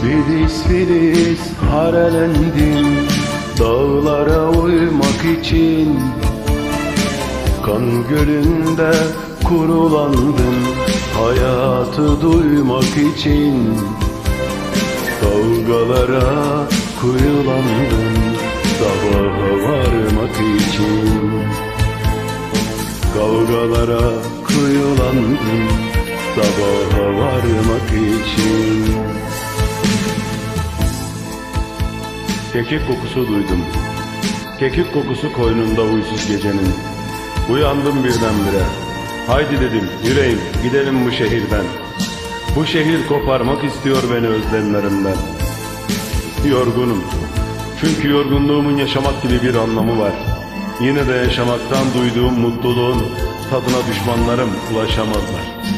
Filiz filiz harelendim Dağlara uymak için. Kan gölünde kurulandım Hayatı duymak için. Dalgalara kuyulandım Sabaha varmak için. Kavgalara kuyulandım Sabaha varmak için Kekik kokusu duydum. Kekik kokusu koynunda uysuz gecenin. Uyandım birdenbire. Haydi dedim yüreğim gidelim bu şehirden. Bu şehir koparmak istiyor beni özlemlerimden. Yorgunum. Çünkü yorgunluğumun yaşamak gibi bir anlamı var. Yine de yaşamaktan duyduğum mutluluğun tadına düşmanlarım ulaşamazlar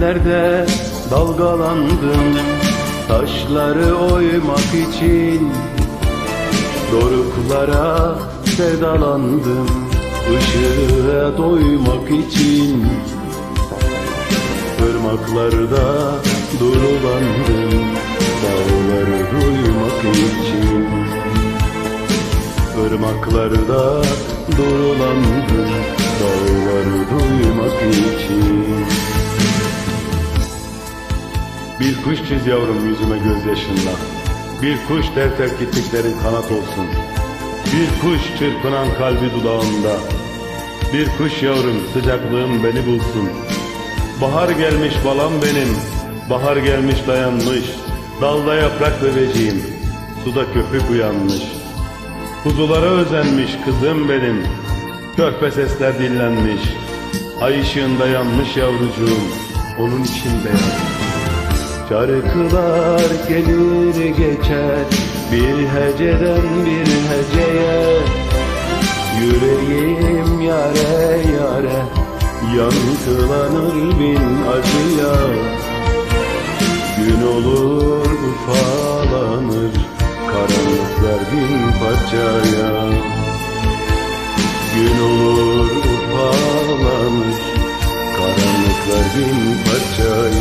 Denizlerde dalgalandım Taşları oymak için Doruklara sevdalandım Işığa doymak için Irmaklarda durulandım Dağları duymak için Irmaklarda durulandım Dağları duymak için bir kuş çiz yavrum yüzüme gözyaşınla Bir kuş der terk kanat olsun. Bir kuş çırpınan kalbi dudağında Bir kuş yavrum sıcaklığım beni bulsun. Bahar gelmiş balam benim. Bahar gelmiş dayanmış. Dalda yaprak bebeciğim. Suda köpük uyanmış. Kuzulara özenmiş kızım benim. Körpe sesler dinlenmiş. Ay ışığında yanmış yavrucuğum. Onun içinde yanmış Şarkılar gelir geçer bir heceden bir heceye. Yüreğim yare yare yankılanır bin acıya. Gün olur ufalanır karanlıklar bin parçaya. Gün olur ufalanır karanlıklar bin parçaya